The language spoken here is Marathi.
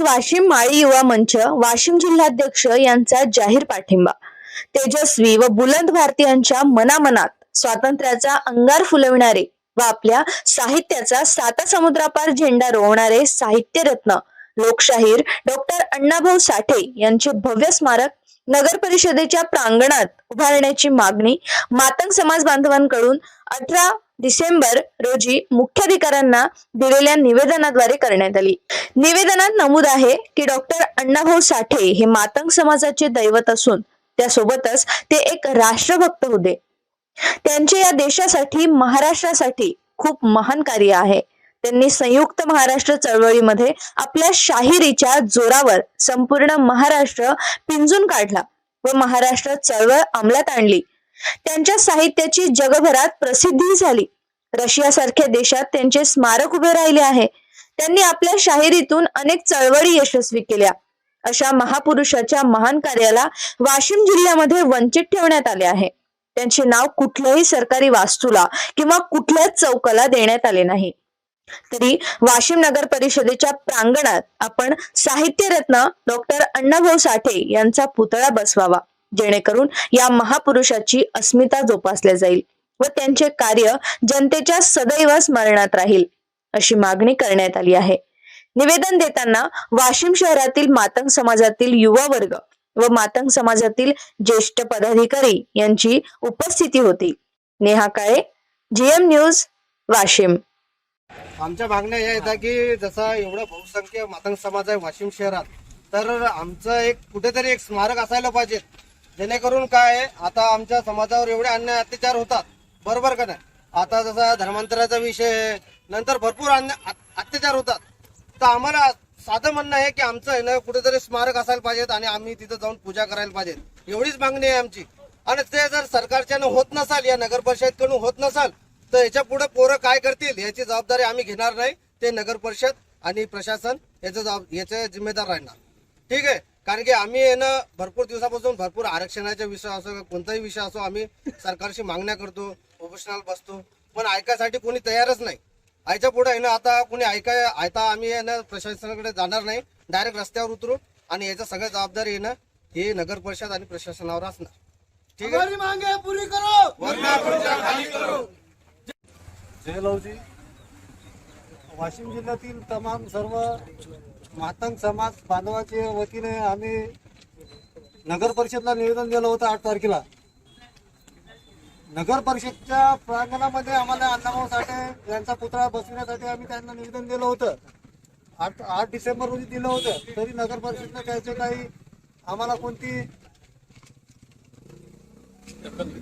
वाशिम माळी युवा मंच वाशिम जिल्हाध्यक्ष यांचा जाहीर पाठिंबा. तेजस्वी व बुलंद भारतीयांच्या मनामनात स्वातंत्र्याचा अंगार फुलविणारे व आपल्या साहित्याचा साता समुद्रापार झेंडा रोवणारे साहित्यरत्न लोकशाहीर डॉक्टर अण्णाभाऊ साठे यांचे भव्य स्मारक नगर परिषदेच्या प्रांगणात उभारण्याची मागणी मातंग समाज बांधवांकडून अठरा डिसेंबर रोजी मुख्याधिकाऱ्यांना दिलेल्या निवेदनाद्वारे करण्यात आली. निवेदनात नमूद आहे की डॉक्टर अण्णाभाऊ साठे हे मातंग समाजाचे दैवत असून त्यासोबतच ते एक राष्ट्रभक्त होते. त्यांचे या देशासाठी महाराष्ट्रासाठी खूप महान कार्य आहे. त्यांनी संयुक्त महाराष्ट्र चळवळीमध्ये आपल्या शाहिरीच्या जोरावर संपूर्ण महाराष्ट्र पिंजून काढला व महाराष्ट्र चळवळ अंमलात आणली. त्यांच्या साहित्याची जगभरात प्रसिद्धी झाली. रशियासारख्या देशात त्यांचे स्मारक उभे राहिले आहे. त्यांनी आपल्या शाहिरीतून अनेक चळवळी यशस्वी केल्या. अशा महापुरुषाच्या महान कार्याला वाशिम जिल्ह्यामध्ये वंचित ठेवण्यात आले आहे. त्यांचे नाव कुठल्याही सरकारी वास्तूला किंवा कुठल्याच चौकाला देण्यात आले नाही. तरी वाशिम नगर परिषदेच्या प्रांगणात आपण साहित्यरत्न डॉक्टर अण्णाभाऊ साठे यांचा पुतळा बसवावा. जेणेकरून या महापुरुषाची अस्मिता जोपासल्या जाईल व त्यांचे कार्य जनतेच्या सदैव स्मरणात राहील अशी मागणी करण्यात आली आहे. निवेदन देताना वाशिम शहरातील मातंग समाजातील युवा वर्ग व मातंग समाजातील ज्येष्ठ पदाधिकारी यांची उपस्थिती होती. Neha Kale GM News Washim. आमच्या मागण्या या येतात की जसा एवढा बहुसंख्य मातंग समाज आहे वाशिम शहरात तर आमचं एक कुठेतरी एक स्मारक असायला पाहिजे. जेणेकरून काय आहे, आता आमच्या समाजावर एवढे अन्याय अत्याचार होतात. बरोबर का नाही? आता जसा धर्मांतराचा विषय नंतर भरपूर अन्याय अत्याचार होतात. तर आम्हाला साधं म्हणणं आहे की आमचं आहे ना कुठेतरी स्मारक असायला पाहिजेत आणि आम्ही तिथं जाऊन पूजा करायला पाहिजेत. एवढीच मागणी आहे आमची. आणि ते जर सरकारच्यानं होत नसाल या नगर परिषदकडून होत नसाल तर याच्यापुढे पोरं काय करतील याची जबाबदारी आम्ही घेणार नाही. ते नगर परिषद आणि प्रशासन याचं जबाब याचे जिम्मेदार राहणार. ठीक आहे? कारण की आम्ही आहे ना भरपूर दिवसापासून भरपूर आरक्षणाचा विषय असो कोणताही विषय असो आम्ही सरकारशी मागण्या करतो उपोषणाला बसतो. पण ऐकायसाठी कोणी तयारच नाही. आयच्या पुढे आहे ना आता कोणी ऐकाय आता आम्ही आहे ना प्रशासनाकडे जाणार नाही. डायरेक्ट रस्त्यावर उतरू आणि याचं सगळं जबाबदारी ना हे नगर परिषद आणि प्रशासनावर असणार. ठीक आहे? मांगे पूरी करो। जय लवजी वाशिम जिल्ह्यातील तमाम सर्व मातंग समाज बांधवाच्या वतीने आम्ही नगर परिषदला निवेदन दिलं होतं आठ तारखेला. नगर परिषदच्या प्रांगणामध्ये आम्हाला अण्णाभाऊ साठे यांचा पुतळा बसविण्यासाठी आम्ही त्यांना निवेदन दिलं होतं. आठ आठ डिसेंबर रोजी दिलं होतं. तरी नगर परिषदनं त्याचे काही आम्हाला कोणती